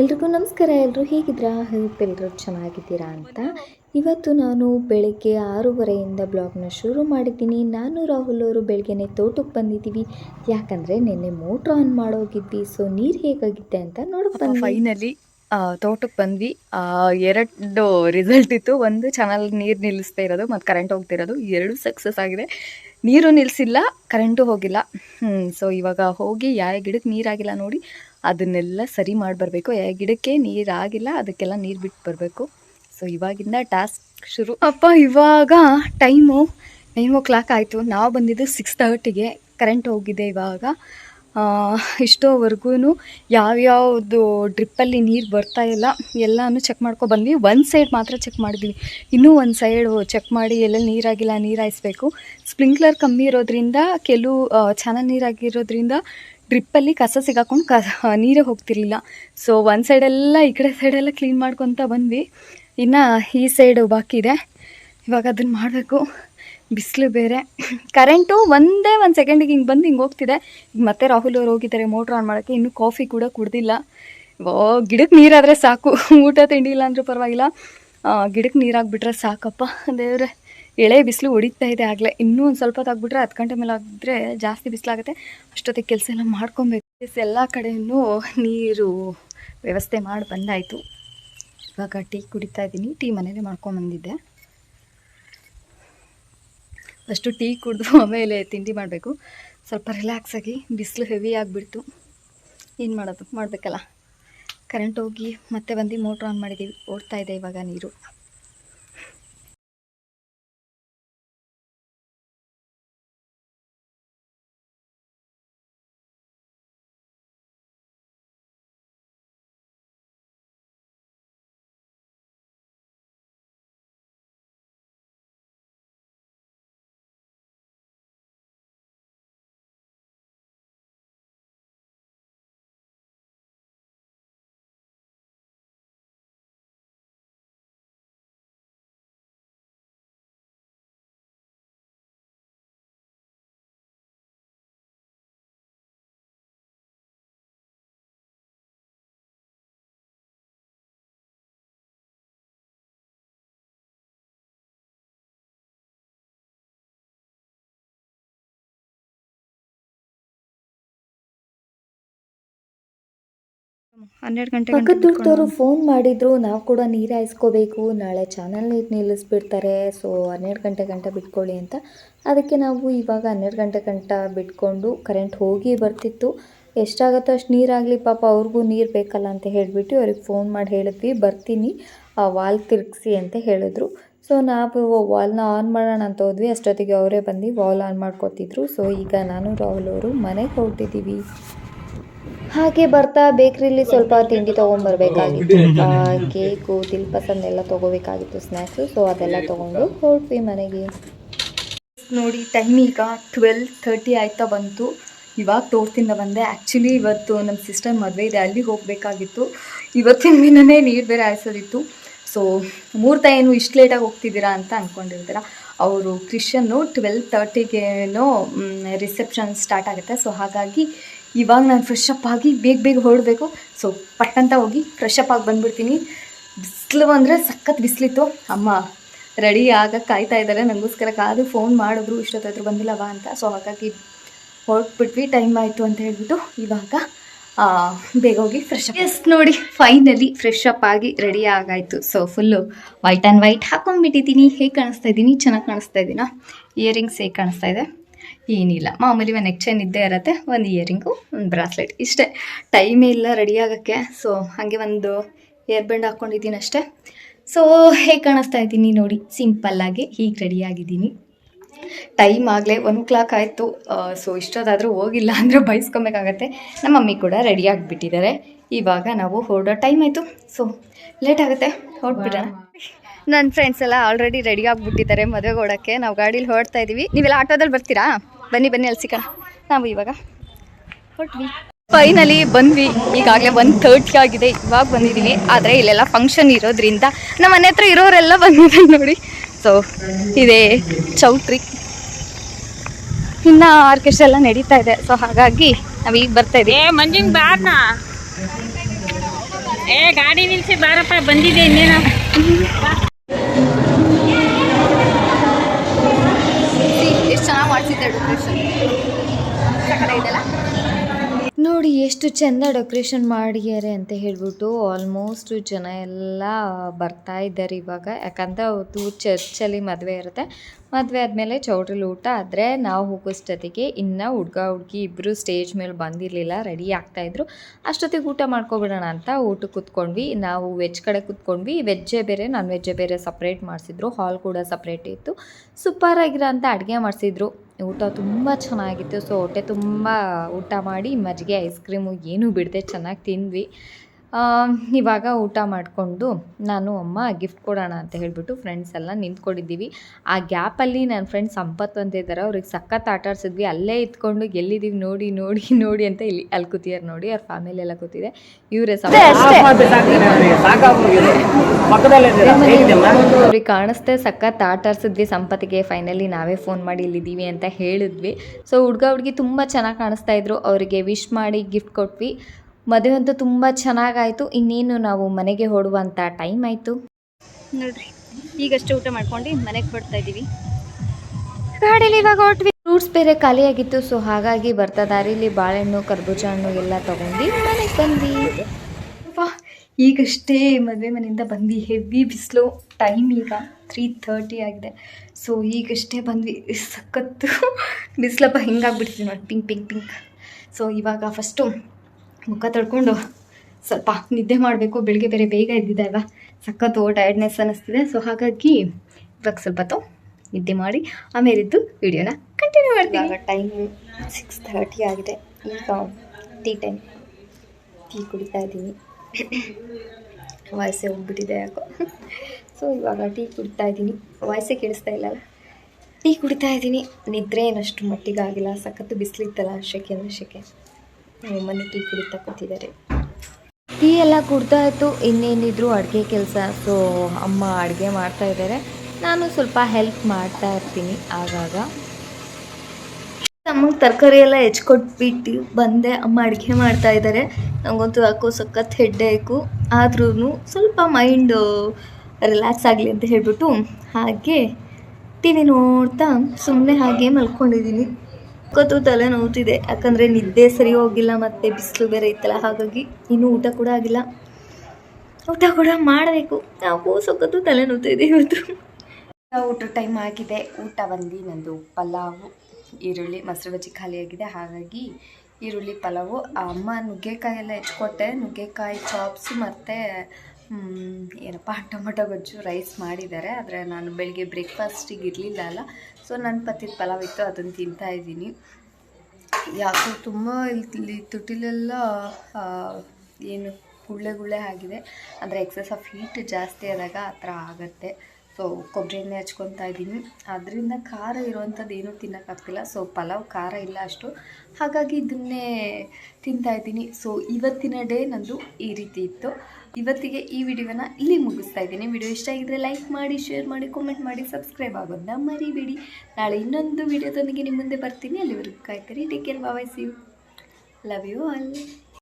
ಎಲ್ರಿಗೂ ನಮಸ್ಕಾರ. ಎಲ್ಲರೂ ಹೇಗಿದ್ದೀರಾ? ಹೆಲ್ಪ್ ಎಲ್ಲರೂ ಚೆನ್ನಾಗಿದ್ದೀರಾ ಅಂತ. ಇವತ್ತು ನಾನು ಬೆಳಗ್ಗೆ ಆರೂವರೆಯಿಂದ ಬ್ಲಾಗ್ನ ಶುರು ಮಾಡಿದ್ದೀನಿ. ನಾನು ರಾಹುಲ್ ಅವರು ಬೆಳಗ್ಗೆನೆ ತೋಟಕ್ಕೆ ಬಂದಿದ್ದೀವಿ. ಯಾಕಂದರೆ ನಿನ್ನೆ ಮೋಟ್ರ್ ಆನ್ ಮಾಡೋಗಿದ್ವಿ. ಸೊ ನೀರು ಹೇಗಾಗಿದೆ ಅಂತ ಬಂದ್ವಿ. ಫೈನಲಿ ತೋಟಕ್ಕೆ ಬಂದ್ವಿ. ಎರಡು ರಿಸಲ್ಟ್ ಇತ್ತು. ಒಂದು ಚಾನಲ್ ನೀರು ನಿಲ್ಲಿಸ್ತಾ ಇರೋದು, ಮತ್ತು ಕರೆಂಟ್ ಹೋಗ್ತಿರೋದು ಎರಡು ಸಕ್ಸಸ್ ಆಗಿದೆ. ನೀರು ನಿಲ್ಲಿಸಿಲ್ಲ ಕರೆಂಟು ಹೋಗಿಲ್ಲ. ಸೊ ಇವಾಗ ಹೋಗಿ ಯಾವ ಗಿಡಕ್ಕೆ ನೀರಾಗಿಲ್ಲ ನೋಡಿ ಅದನ್ನೆಲ್ಲ ಸರಿ ಮಾಡಿ ಬರಬೇಕು. ಗಿಡಕ್ಕೆ ನೀರಾಗಿಲ್ಲ ಅದಕ್ಕೆಲ್ಲ ನೀರು ಬಿಟ್ಟು ಬರಬೇಕು. ಸೊ ಇವಾಗಿಂದ ಟಾಸ್ಕ್ ಶುರು. ಅಪ್ಪ, ಇವಾಗ ಟೈಮು ನೈನ್ ಓ ಕ್ಲಾಕ್ ಆಯಿತು. ನಾವು ಬಂದಿದ್ದು ಸಿಕ್ಸ್ ತರ್ಟಿಗೆ ಕರೆಂಟ್ ಹೋಗಿದೆ ಇವಾಗ. ಇಷ್ಟೋವರೆಗೂ ಯಾವ್ಯಾವುದು ಡ್ರಿಪ್ಪಲ್ಲಿ ನೀರು ಬರ್ತಾ ಇಲ್ಲ, ಎಲ್ಲನೂ ಚೆಕ್ ಮಾಡ್ಕೊ ಬಂದ್ವಿ. ಒಂದು ಸೈಡ್ ಮಾತ್ರ ಚೆಕ್ ಮಾಡಿದ್ವಿ. ಇನ್ನೂ ಒಂದು ಸೈಡ್ ಚೆಕ್ ಮಾಡಿ ಎಲ್ಲೆಲ್ಲಿ ನೀರಾಗಿಲ್ಲ, ನೀರು ಹಾಯಿಸ್ಬೇಕು. ಸ್ಪ್ರಿಂಕ್ಲರ್ ಕಮ್ಮಿ ಇರೋದ್ರಿಂದ, ಕೆಲವು ಚೆನ್ನಾಗಿ ನೀರಾಗಿರೋದ್ರಿಂದ ಡ್ರಿಪ್ಪಲ್ಲಿ ಕಸ ಸಿಗಾಕೊಂಡು ಕ ನೀರೇ ಹೋಗ್ತಿರ್ಲಿಲ್ಲ. ಸೊ ಒಂದು ಸೈಡೆಲ್ಲ ಈ ಕಡೆ ಸೈಡೆಲ್ಲ ಕ್ಲೀನ್ ಮಾಡ್ಕೊತ ಬಂದ್ವಿ. ಇನ್ನು ಈ ಸೈಡು ಬಾಕಿ ಇದೆ. ಇವಾಗ ಅದನ್ನು ಮಾಡಬೇಕು. ಬಿಸಿಲು ಬೇರೆ. ಕರೆಂಟು ಒಂದೇ ಒಂದು ಸೆಕೆಂಡಿಗೆ ಹಿಂಗೆ ಬಂದು ಹಿಂಗೆ ಹೋಗ್ತಿದೆ. ಈಗ ಮತ್ತೆ ರಾಹುಲ್ ಅವ್ರು ಹೋಗಿದ್ದಾರೆ ಮೋಟ್ರ್ ಆನ್ ಮಾಡೋಕ್ಕೆ. ಇನ್ನೂ ಕಾಫಿ ಕೂಡ ಕುಡ್ದಿಲ್ಲ. ಓ ಗಿಡಕ್ಕೆ ನೀರಾದರೆ ಸಾಕು. ಊಟ ತಿಂಡಿ ಇಲ್ಲ ಅಂದರೂ ಪರವಾಗಿಲ್ಲ ಗಿಡಕ್ಕೆ ನೀರಾಗ್ಬಿಟ್ರೆ ಸಾಕಪ್ಪ ದೇವ್ರೆ. ಎಳೆ ಬಿಸಿಲು ಹೊಡಿತಾ ಇದೆ ಆಗಲೇ. ಇನ್ನೂ ಒಂದು ಸ್ವಲ್ಪ ಹೊತ್ತಾಗ್ಬಿಟ್ರೆ ಹತ್ತು ಗಂಟೆ ಮೇಲೆ ಆಗಿದ್ರೆ ಜಾಸ್ತಿ ಬಿಸಿಲಾಗುತ್ತೆ ಅಷ್ಟೊತ್ತಿಗೆ ಕೆಲಸ ಎಲ್ಲ ಮಾಡ್ಕೊಬೇಕು. ಎಲ್ಲ ಕಡೆಯೂ ನೀರು ವ್ಯವಸ್ಥೆ ಮಾಡಿ ಬಂದಾಯಿತು. ಇವಾಗ ಟೀ ಕುಡಿತಾ ಇದ್ದೀನಿ. ಟೀ ಮನೇಲೆ ಮಾಡ್ಕೊಂಬಂದಿದ್ದೆ ಫಸ್ಟು ಟೀ ಕುಡಿದು ಆಮೇಲೆ ತಿಂಡಿ ಮಾಡಬೇಕು. ಸ್ವಲ್ಪ ರಿಲ್ಯಾಕ್ಸ್ ಆಗಿ ಬಿಸಿಲು ಹೆವಿ ಆಗಿಬಿಡ್ತು. ಏನು ಮಾಡೋದು? ಮಾಡಬೇಕಲ್ಲ. ಕರೆಂಟ್ ಹೋಗಿ ಮತ್ತೆ ಬಂದು ಮೋಟ್ರ್ ಆನ್ ಮಾಡಿದ್ದೀವಿ. ಓಡ್ತಾ ಇದೆ ಇವಾಗ ನೀರು. ಹನ್ನೆರಡು ಗಂಟೆ ಫೋನ್ ಮಾಡಿದ್ರು ನಾವು ಕೂಡ ನೀರು ಹಾಯಿಸ್ಕೋಬೇಕು ನಾಳೆ ಚಾನಲ್ ನೀರು ನಿಲ್ಲಿಸ್ಬಿಡ್ತಾರೆ ಸೊ ಹನ್ನೆರಡು ಗಂಟೆ ಗಂಟ ಬಿಟ್ಕೊಳ್ಳಿ ಅಂತ. ಅದಕ್ಕೆ ನಾವು ಇವಾಗ ಹನ್ನೆರಡು ಗಂಟೆ ಗಂಟ ಬಿಟ್ಕೊಂಡು ಕರೆಂಟ್ ಹೋಗಿ ಬರ್ತಿತ್ತು. ಎಷ್ಟಾಗುತ್ತೋ ಅಷ್ಟು ನೀರಾಗಲಿ ಪಾಪ ಅವ್ರಿಗೂ ನೀರು ಬೇಕಲ್ಲ ಅಂತ ಹೇಳಿಬಿಟ್ಟು ಅವ್ರಿಗೆ ಫೋನ್ ಮಾಡಿ ಹೇಳಿದ್ವಿ ಬರ್ತೀನಿ ಆ ವಾಲ್ ತಿರುಗಿಸಿ ಅಂತ ಹೇಳಿದ್ರು. ಸೊ ನಾವು ವಾಲ್ನ ಆನ್ ಮಾಡೋಣ ಅಂತ ಹೋದ್ವಿ ಅಷ್ಟೊತ್ತಿಗೆ ಅವರೇ ಬಂದು ವಾಲ್ ಆನ್ ಮಾಡ್ಕೊತಿದ್ರು. ಸೊ ಈಗ ನಾನು ರಾಹುಲ್ ಅವರು ಮನೆಗೆ ಹೊರಟಿದ್ದೀವಿ ಹಾಗೆ ಬರ್ತಾ ಬೇಕ್ರಿಲಿ ಸ್ವಲ್ಪ ತಿಂಡಿ ತೊಗೊಂಬರ್ಬೇಕಾಗಿತ್ತು. ಕೇಕು ದಿಲ್ ಪಸಂದ್ ಎಲ್ಲ ತೊಗೋಬೇಕಾಗಿತ್ತು ಸ್ನ್ಯಾಕ್ಸು ಸೊ ಅದೆಲ್ಲ ತಗೊಂಡು ಹೊರಟ್ವಿ ಮನೆಗೆ. ನೋಡಿ ಟೈಮ್ ಈಗ ಟ್ವೆಲ್ ಥರ್ಟಿ ಆಯ್ತಾ ಬಂತು. ಇವಾಗ ತೋರ್ತಿಂದ ಬಂದೆ. ಆ್ಯಕ್ಚುಲಿ ಇವತ್ತು ನಮ್ಮ ಸಿಸ್ಟರ್ ಮದುವೆ ಇದೆ. ಅಲ್ಲಿಗೆ ಹೋಗಬೇಕಾಗಿತ್ತು. ಇವತ್ತಿನ ದಿನವೇ ನೀರು ಬೇರೆ ಆಯ್ಸೋದಿತ್ತು ಸೊ ಮೂರ್ತ ಏನು ಇಷ್ಟು ಲೇಟಾಗಿ ಹೋಗ್ತಿದ್ದೀರಾ ಅಂತ ಅಂದ್ಕೊಂಡಿರ್ತೀರ ಅವರು ಕ್ರಿಶ್ಚಿಯನ್ನು ಟ್ವೆಲ್ ತರ್ಟಿಗೇನೋ ರಿಸೆಪ್ಷನ್ ಸ್ಟಾರ್ಟ್ ಆಗುತ್ತೆ. ಸೊ ಹಾಗಾಗಿ ಇವಾಗ ನಾನು ಫ್ರೆಶ್ ಆಗಿ ಬೇಗ ಬೇಗ ಹೊರಡಬೇಕು. ಸೊ ಪಟ್ಟಂತ ಹೋಗಿ ಫ್ರೆಶ್ ಅಪ್ ಆಗಿ ಬಂದ್ಬಿಡ್ತೀನಿ. ಬಿಸಿಲು ಅಂದರೆ ಸಖತ್ ಬಿಸಿಲಿತ್ತು. ಅಮ್ಮ ರೆಡಿ ಆಗಕ್ಕೆ ಕಾಯ್ತಾ ಇದ್ದಾರೆ ನನಗೋಸ್ಕರ ಕಾದು ಫೋನ್ ಮಾಡಿದ್ರು. ಇಷ್ಟೊತ್ತಾದ್ರು ಬಂದಿಲ್ಲವಾ ಅಂತ. ಸೊ ಹಾಗಾಗಿ ಹೊರಟ್ಬಿಟ್ವಿ. ಟೈಮ್ ಆಯಿತು ಅಂತ ಹೇಳ್ಬಿಟ್ಟು ಇವಾಗ ಬೇಗ ಹೋಗಿ ಫ್ರೆಶ್ ಅಪ್ ಎಸ್ ನೋಡಿ ಫೈನಲಿ ಫ್ರೆಶ್ ಅಪ್ ಆಗಿ ready ಆಗಾಯಿತು. So full white and white ಹಾಕೊಂಡ್ಬಿಟ್ಟಿದ್ದೀನಿ. ಹೇಗೆ ಕಾಣಿಸ್ತಾ ಇದ್ದೀನಿ? ಚೆನ್ನಾಗಿ ಕಾಣಿಸ್ತಾ ಇದ್ದೀನಾ? ಇಯರಿಂಗ್ಸ್ ಹೇಗೆ ಕಾಣಿಸ್ತಾ ಇದೆ? ಏನಿಲ್ಲ. ಮಾಮೂಲಿ ಒಂದು ನೆಕ್ ಚೈನ್ ಇದ್ದೇ ಇರತ್ತೆ. ಒಂದು ಇಯರಿಂಗು ಒಂದು ಬ್ರಾಸ್ಲೆಟ್ ಇಷ್ಟೇ. ಟೈಮೇ ಇಲ್ಲ ರೆಡಿ ಆಗೋಕ್ಕೆ. ಸೊ ಹಾಗೆ ಒಂದು ಏರ್ ಬ್ಯಾಂಡ್ ಹಾಕ್ಕೊಂಡಿದ್ದೀನಿ ಅಷ್ಟೇ. ಸೊ ಹೇಗೆ ಕಾಣಿಸ್ತಾ ಇದ್ದೀನಿ ನೋಡಿ. ಸಿಂಪಲ್ಲಾಗಿ ಹೀಗೆ ರೆಡಿ ಆಗಿದ್ದೀನಿ. ಟೈಮ್ ಆಗಲೇ ಒನ್ ಕ್ಲಾಕ್ ಆಯಿತು. ಸೊ ಇಷ್ಟೊತ್ತಾದರೂ ಹೋಗಿಲ್ಲ ಅಂದರೆ ಬಯಸ್ಕೊಬೇಕಾಗತ್ತೆ ನಮ್ಮ ಮಮ್ಮಿ ಕೂಡ ರೆಡಿ ಆಗಿಬಿಟ್ಟಿದ್ದಾರೆ. ಇವಾಗ ನಾವು ಹೊರಡೋ ಟೈಮ್ ಆಯಿತು. ಸೊ ಲೇಟ್ ಆಗುತ್ತೆ. ಹೊರಟ್ಬಿಡೋಣ ನನ್ನ ಫ್ರೆಂಡ್ಸ್ ಎಲ್ಲ ಆಲ್ರೆಡಿ ರೆಡಿ ಆಗಿಬಿಟ್ಟಿದ್ದಾರೆ ಮದುವೆಗೆ ಓಡೋಕ್ಕೆ. ನಾವು ಗಾಡೀಲಿ ಹೊರಡ್ತಾ ಇದ್ದೀವಿ ನೀವೆಲ್ಲ ಆಟೋದಲ್ಲಿ ಬರ್ತೀರಾ? ಬನ್ನಿ ಬನ್ನಿ ಅಲ್ಲಿ ಸಿಗೋಣ. ನಾವು ಇವಾಗ ಹೊರಟ್ವಿ. ಫೈನಲಿ ಬಂದ್ವಿ. ಈಗಾಗಲೇ ಒನ್ ತರ್ಟಿ ಆಗಿದೆ. ಇವಾಗ ಬಂದಿದ್ದೀವಿ ಆದರೆ ಇಲ್ಲೆಲ್ಲ ಫಂಕ್ಷನ್ ಇರೋದ್ರಿಂದ ನಮ್ಮ ಮನೆ ಹತ್ರ ಇರೋರೆಲ್ಲ ಬಂದಿದ್ದಾರೆ ನೋಡಿ. ಸೊ ಇದೇ ಚೌಟ್ರಿ. ಇನ್ನು ಆರ್ಕೆಸ್ಟ್ರಾ ಎಲ್ಲ ನಡೀತಾ ಇದೆ. ಸೊ ಹಾಗಾಗಿ ನಾವು ಈಗ ಬರ್ತಾ ಇದ್ದೀವಿ ಬ್ಯಾಡ್ನಾ ಏ ಗಾಡಿ ನಿಲ್ಸಿ ಬಾರಪ್ಪ. ಬಂದಿದೆ ಇನ್ನೇನು? ಎಷ್ಟು ಚೆನ್ನಾಗಿ ಮಾಡ್ಸಿದ್ದೆ ಡೆಕೋರೇಷನ್ ಇದೆಲ್ಲ ನೋಡಿ ಎಷ್ಟು ಚೆಂದ ಡೆಕೋರೇಷನ್ ಮಾಡಿದ್ದಾರೆ ಅಂತ ಹೇಳ್ಬಿಟ್ಟು ಆಲ್ಮೋಸ್ಟ್ ಜನ ಎಲ್ಲ ಬರ್ತಾ ಇದ್ದಾರೆ ಇವಾಗ. ಯಾಕಂದ್ರೆ ಅವತ್ತು ಚರ್ಚಲ್ಲಿ ಮದುವೆ ಇರುತ್ತೆ. ಮದುವೆ ಆದಮೇಲೆ ಚೌಟ್ರಲ್ಲಿ ಊಟ ಆದರೆ ನಾವು ಹೋಗೋಷ್ಟೊತ್ತಿಗೆ ಇನ್ನು ಹುಡ್ಗ, ಹುಡುಗಿ ಇಬ್ಬರು ಸ್ಟೇಜ್ ಮೇಲೆ ಬಂದಿರಲಿಲ್ಲ, ರೆಡಿ ಆಗ್ತಾಯಿದ್ರು ಅಷ್ಟೊತ್ತಿಗೆ ಊಟ ಮಾಡ್ಕೊಬಿಡೋಣ ಅಂತ ಊಟಕ್ಕೆ ಕೂತ್ಕೊಂಡ್ವಿ. ನಾವು ವೆಜ್ ಕಡೆ ಕೂತ್ಕೊಂಡ್ವಿ. ವೆಜ್ಜೇ ಬೇರೆ ನಾನ್ ವೆಜ್ಜೇ ಬೇರೆ ಸಪ್ರೇಟ್ ಮಾಡಿಸಿದ್ರು. ಹಾಲ್ ಕೂಡ ಸಪ್ರೇಟ್ ಇತ್ತು. ಸೂಪರ್ ಆಗಿರೋ ಅಂತ ಅಡುಗೆ ಮಾಡಿಸಿದ್ರು. ಊಟ ತುಂಬ ಚೆನ್ನಾಗಿತ್ತು. ಸೊ ಹೊಟ್ಟೆ ತುಂಬ ಊಟ ಮಾಡಿ ಮಜ್ಜಿಗೆ ಐಸ್ ಕ್ರೀಮು ಏನೂ ಬಿಡದೆ ಚೆನ್ನಾಗಿ ತಿಂದ್ವಿ. ಇವಾಗ ಊಟ ಮಾಡಿಕೊಂಡು ನಾನು ಅಮ್ಮ ಗಿಫ್ಟ್ ಕೊಡೋಣ ಅಂತ ಹೇಳಿಬಿಟ್ಟು ಫ್ರೆಂಡ್ಸ್ ಎಲ್ಲ ನಿಂತ್ಕೊಂಡಿದ್ದೀವಿ. ಆ ಗ್ಯಾಪಲ್ಲಿ ನನ್ನ ಫ್ರೆಂಡ್ ಸಂಪತ್ ಅಂತ ಇದ್ದಾರೆ ಅವ್ರಿಗೆ ಸಖತ್ ಆಟ ಆಡ್ಸಿದ್ವಿ. ಅಲ್ಲೇ ಇತ್ಕೊಂಡು ಎಲ್ಲಿದ್ದೀವಿ ನೋಡಿ ನೋಡಿ ನೋಡಿ ಅಂತ ಇಲ್ಲಿ ಅಲ್ಲಿ ಕೂತಿದ್ದಾರೆ ನೋಡಿ. ಅವ್ರ ಫ್ಯಾಮಿಲಿ ಎಲ್ಲ ಕೂತಿದೆ. ಇವರೇ ಅವ್ರಿಗೆ ಕಾಣಿಸ್ದೆ ಸಖತ್ ಆಟ ಆಡ್ಸಿದ್ವಿ. ಸಂಪತ್ತಿಗೆ ಫೈನಲಿ ನಾವೇ ಫೋನ್ ಮಾಡಿ ಇಲ್ಲಿದ್ದೀವಿ ಅಂತ ಹೇಳಿದ್ವಿ. ಸೊ ಹುಡುಗ ಹುಡುಗಿ ತುಂಬ ಚೆನ್ನಾಗಿ ಕಾಣಿಸ್ತಾ ಇದ್ರು. ಅವರಿಗೆ ವಿಶ್ ಮಾಡಿ ಗಿಫ್ಟ್ ಕೊಟ್ವಿ. ಮದುವೆ ಅಂತೂ ತುಂಬ ಚೆನ್ನಾಗಾಯಿತು. ಇನ್ನೇನು ನಾವು ಮನೆಗೆ ಹೊಡುವಂಥ ಟೈಮ್ ಆಯಿತು. ನೋಡ್ರಿ ಈಗಷ್ಟೇ ಊಟ ಮಾಡ್ಕೊಂಡು ಮನೆಗೆ ಬರ್ತಾ ಇದ್ದೀವಿ ಗಾಡೀಲಿ ಇವಾಗ ಹೊಟ್ವಿ ಫ್ರೂಟ್ಸ್ ಬೇರೆ ಖಾಲಿಯಾಗಿತ್ತು ಸೊ ಹಾಗಾಗಿ ಬರ್ತಾ ದಾರಿಲಿ ಬಾಳೆಹಣ್ಣು ಕರ್ಬೂಜ ಹಣ್ಣು ಎಲ್ಲ ತಗೊಂಡು ಮನೆಗೆ ಬಂದ್ವಿ. ವಾ ಈಗಷ್ಟೇ ಮದುವೆ ಮನೆಯಿಂದ ಬಂದು ಹೆವಿ ಬಿಸಿಲು ಟೈಮ್ ಈಗ ತ್ರೀ ಥರ್ಟಿ ಆಗಿದೆ. ಸೊ ಈಗಷ್ಟೇ ಬಂದ್ವಿ. ಸಖತ್ತು ಬಿಸಿಲಪ್ಪ ಹಿಂಗಾಗ್ಬಿಡ್ತೀವಿ ನೋಡಿ ಪಿಂಕ್ ಪಿಂಕ್ ಪಿಂಕ್. ಸೊ ಇವಾಗ ಫಸ್ಟು ಮುಖ ತಡ್ಕೊಂಡು ಸ್ವಲ್ಪ ನಿದ್ದೆ ಮಾಡಬೇಕು, ಬೆಳಿಗ್ಗೆ ಬೇರೆ ಬೇಗ ಇದ್ದಿದ್ದಾವ ಸಖತ್ತು ಟಯರ್ಡ್ನೆಸ್ ಅನ್ನಿಸ್ತಿದೆ. ಸೊ ಹಾಗಾಗಿ ಇವಾಗ ಸ್ವಲ್ಪ ಹೊತ್ತು ನಿದ್ದೆ ಮಾಡಿ ಆಮೇಲೆ ಇದ್ದು ವಿಡಿಯೋನ ಕಂಟಿನ್ಯೂ ಮಾಡ್ತೀವಿ ಟೈಮ್ ಸಿಕ್ಸ್ ಥರ್ಟಿ ಆಗಿದೆ. ಈಗ ಟೀ ಟೈಮ್ ಟೀ ಕುಡಿತಾ ಇದ್ದೀನಿ. ವಾಯ್ಸೆ ಹೋಗ್ಬಿಟ್ಟಿದೆ ಯಾಕೋ. ಸೊ ಇವಾಗ ಟೀ ಕುಡಿತಾ ಇದ್ದೀನಿ. ವಾಯ್ಸೆ ಕೇಳಿಸ್ತಾ ಇಲ್ಲಲ್ಲ ಟೀ ಕುಡಿತಾ ಇದ್ದೀನಿ. ನಿದ್ರೆ ಏನಷ್ಟು ಮಟ್ಟಿಗೆ ಆಗಿಲ್ಲ. ಸಖತ್ತು ಬಿಸಿಲಿತ್ತಲ್ಲ, ಶೆಕೆ ಅಂದರೆ ಶೆಕೆ. ನಮ್ಮನೆ ಟೀ ಕುಡಿತಾ ಕೂತಿದ್ದಾರೆ ಟೀ ಎಲ್ಲ ಕುಡ್ತಾ ಇತ್ತು, ಇನ್ನೇನಿದ್ರು ಅಡುಗೆ ಕೆಲಸ. ಸೊ ಅಮ್ಮ ಅಡುಗೆ ಮಾಡ್ತಾ ಇದ್ದಾರೆ. ನಾನು ಸ್ವಲ್ಪ ಹೆಲ್ಪ್ ಮಾಡ್ತಾ ಇರ್ತೀನಿ ಆಗಾಗ. ಅಮ್ಮಗೆ ತರಕಾರಿ ಎಲ್ಲ ಹೆಚ್ಕೊಟ್ಬಿಟ್ಟು ಬಂದೆ. ಅಮ್ಮ ಅಡುಗೆ ಮಾಡ್ತಾ ಇದ್ದಾರೆ. ನಂಗಂತೂ ಯಾಕೋ ಸಖತ್ ಹೆಡ್ಡೇಕು ಆದ್ರೂ ಸ್ವಲ್ಪ ಮೈಂಡ್ ರಿಲ್ಯಾಕ್ಸ್ ಆಗಲಿ ಅಂತ ಹೇಳ್ಬಿಟ್ಟು ಹಾಗೆ ಟಿ ವಿ ನೋಡ್ತಾ ಸುಮ್ಮನೆ ಹಾಗೆ ಮಲ್ಕೊಂಡಿದ್ದೀನಿ. ಗೊತ್ತು ತಲೆ ನೋವುತ್ತಿದೆ ಯಾಕಂದರೆ ನಿದ್ದೆ ಸರಿ ಹೋಗಿಲ್ಲ ಮತ್ತು ಬಿಸಿಲು ಬೇರೆ ಇತ್ತಲ್ಲ, ಹಾಗಾಗಿ ಇನ್ನೂ ಊಟ ಕೂಡ ಆಗಿಲ್ಲ. ಊಟ ಕೂಡ ಮಾಡಬೇಕು. ನಾವು ಸೊಕ್ಕತ್ತು ತಲೆ ನೋವುತ್ತಿದೆ ಇವತ್ತು ಊಟ ಟೈಮ್ ಆಗಿದೆ. ಊಟ ಬಂದು ನಂದು ಪಲಾವು, ಈರುಳ್ಳಿ, ಮೊಸರು ಬಜ್ಜಿ ಖಾಲಿಯಾಗಿದೆ ಹಾಗಾಗಿ ಈರುಳ್ಳಿ, ಪಲಾವು ಅಮ್ಮ ನುಗ್ಗೆಕಾಯಿ ಎಲ್ಲ ಹೆಚ್ಕೊಟ್ಟೆ. ನುಗ್ಗೆಕಾಯಿ ಚಾಪ್ಸ್ ಮತ್ತು ಏನಪ್ಪ, ಟೊಮೊಟೊ ಗೊಜ್ಜು ರೈಸ್ ಮಾಡಿದ್ದಾರೆ. ಆದರೆ ನಾನು ಬೆಳಿಗ್ಗೆ ಬ್ರೇಕ್ಫಾಸ್ಟಿಗೆ ಇರಲಿಲ್ಲ ಅಲ್ಲ. ಸೊ ನನ್ನ ಪತ್ತಿದ ಪಲಾವ್ ಇತ್ತು ಅದನ್ನು ತಿಂತಾ ಇದ್ದೀನಿ. ಯಾಕೋ ತುಂಬ ಇಲ್ಲಿ ತುಟಿಲೆಲ್ಲ ಏನು ಗುಳ್ಳೆ ಗುಳ್ಳೆ ಆಗಿದೆ. ಅಂದರೆ ಎಕ್ಸಸ್ ಆಫ್ ಹೀಟ್ ಜಾಸ್ತಿ ಆದಾಗ ಆ ಥರ ಆಗುತ್ತೆ. ಸೊ ಕೊಬ್ಬರಿ ಎಣ್ಣೆ ಹಚ್ಕೊತಾ ಇದ್ದೀನಿ. ಅದರಿಂದ ಖಾರ ಇರುವಂಥದ್ದು ಏನೂ ತಿನ್ನೋಕ್ಕಾಗ್ತಿಲ್ಲ ಸೊ, ಪಲಾವ್ ಖಾರ ಇಲ್ಲ ಅಷ್ಟು. ಹಾಗಾಗಿ ಇದನ್ನೇ ತಿಂತಾ ಇದ್ದೀನಿ. ಸೊ, ಇವತ್ತಿನ ಡೇ ನಂದು ಈ ರೀತಿ ಇತ್ತು. ಇವತ್ತಿಗೆ ಈ ವಿಡಿಯೋನ ಇಲ್ಲಿ ಮುಗಿಸ್ತಾ ಇದ್ದೀನಿ. ವಿಡಿಯೋ ಇಷ್ಟ ಆಗಿದ್ರೆ ಲೈಕ್ ಮಾಡಿ, ಶೇರ್ ಮಾಡಿ, ಕಾಮೆಂಟ್ ಮಾಡಿ, ಸಬ್ಸ್ಕ್ರೈಬ್ ಆಗೋದನ್ನ ಮರಿಬೇಡಿ. ನಾಳೆ ಇನ್ನೊಂದು ವಿಡಿಯೋದೊಂದಿಗೆ ನಿಮ್ಮ ಮುಂದೆ ಬರ್ತೀನಿ. ಅಲ್ಲಿವರೆಗೂ ಕಾಯ್ತೀರಿ. Take care. Bye. See you. Love you all.